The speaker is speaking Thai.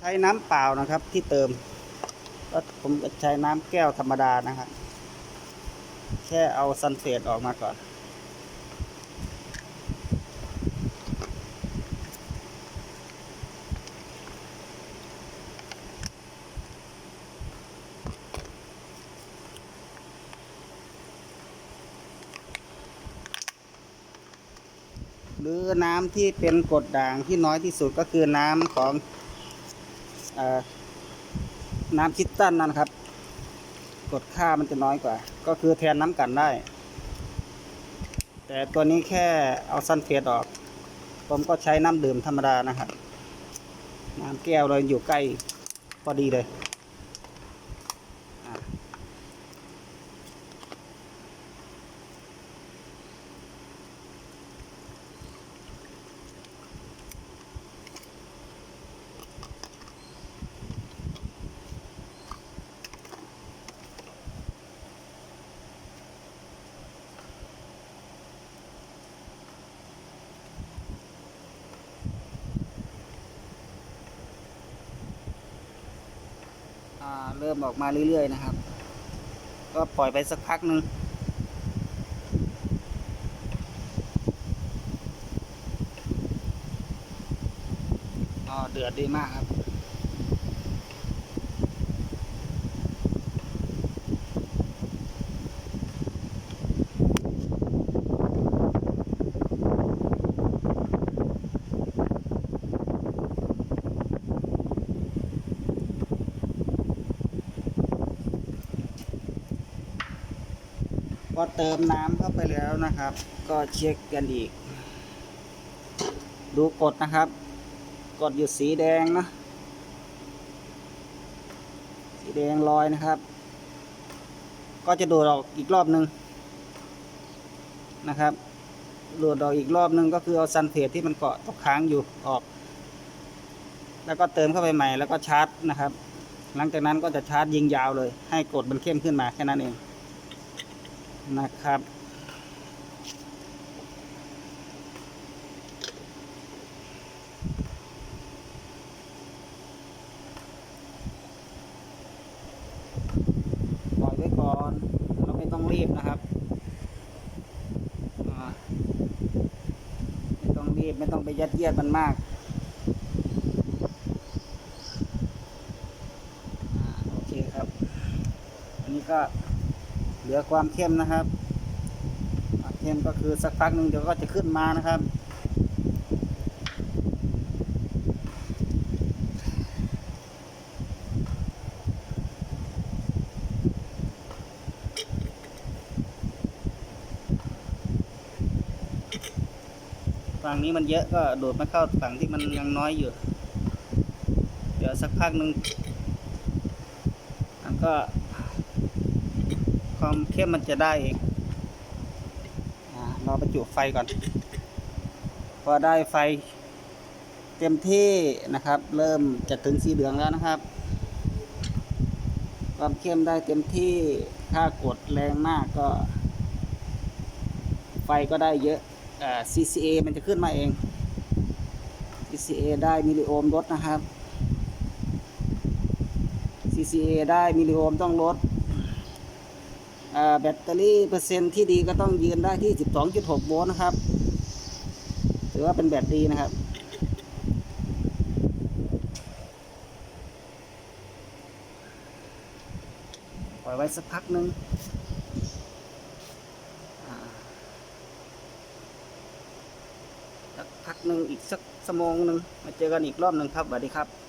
ใช้น้ำเปล่านะครับที่เติมก็ผมจะใช้น้ำแก้วธรรมดานะครับ แค่เอาซันเฟตออกมาก่อน หรือน้ำที่เป็นกรดด่างที่น้อยที่สุดก็คือน้ำของ น้ำคิดตันนะครับ กดค่ามันจะน้อยกว่า ก็คือแทนน้ำกันได้ แต่ตัวนี้แค่เอาซันเฟตออก ผมก็ใช้น้ำดื่มธรรมดานะครับ น้ำแก้วเราอยู่ใกล้พอดีเลย เริ่มออกมาเรื่อยๆนะครับ ก็ปล่อยไปสักพักหนึ่งอ๋อเดือดดีมากครับ พอเติมน้ำเข้าไปแล้วนะครับ ก็เช็คกันอีก ดูกดนะครับ กดอยู่สีแดงนะสีแดงลอยนะครับ ก็จะดูดออกอีกรอบหนึ่งนะครับดูดออกอีกรอบหนึ่งก็คือเอาซันเฟตที่มันเกาะตกค้างอยู่ออก แล้วก็เติมเข้าไปใหม่แล้วก็ชาร์จนะครับ หลังจากนั้นก็จะชาร์จยิงยาวเลย ให้กดมันเข้มขึ้นมาแค่นั้นเอง นะครับ ปล่อยไว้ก่อน เราไม่ต้องรีบนะครับไม่ต้องรีบไม่ต้องไปยัดเยียดมันมากโอเคครับ อันนี้ก็ เหลือความเข้มนะครับความเข้มก็คือสักพักหนึ่งเดี๋ยวก็จะขึ้นมานะครับฝั่งนี้มันเยอะก็โดดมาเข้าฝั่งที่มันยังน้อยอยู่ เดี๋ยวสักพักหนึ่งมันก็ ความเข้มมันจะได้เองอ่ารอประจุไฟก่อน พอได้ไฟเต็มที่นะครับ เริ่มจะถึงสีเหลืองแล้วนะครับ ความเข้มได้เต็มที่ถ้ากดแรงมากก็ ไฟก็ได้เยอะอ่า CCA มันจะขึ้นมาเอง CCA ได้มิลลิโอห์มลดนะครับ CCA ได้มิลลิโอห์มต้องลด แบตเตอรี่เปอร์เซ็นต์ที่ดีก็ต้องยืนได้ที่ 12.6 โวลต์นะครับ ถือว่าเป็นแบตดีนะครับ ปล่อยไว้สักพักหนึ่งสักพักหนึ่งอีกสักชั่วโมงหนึ่งมาเจอกันอีกรอบหนึ่งครับสวัสดีครับ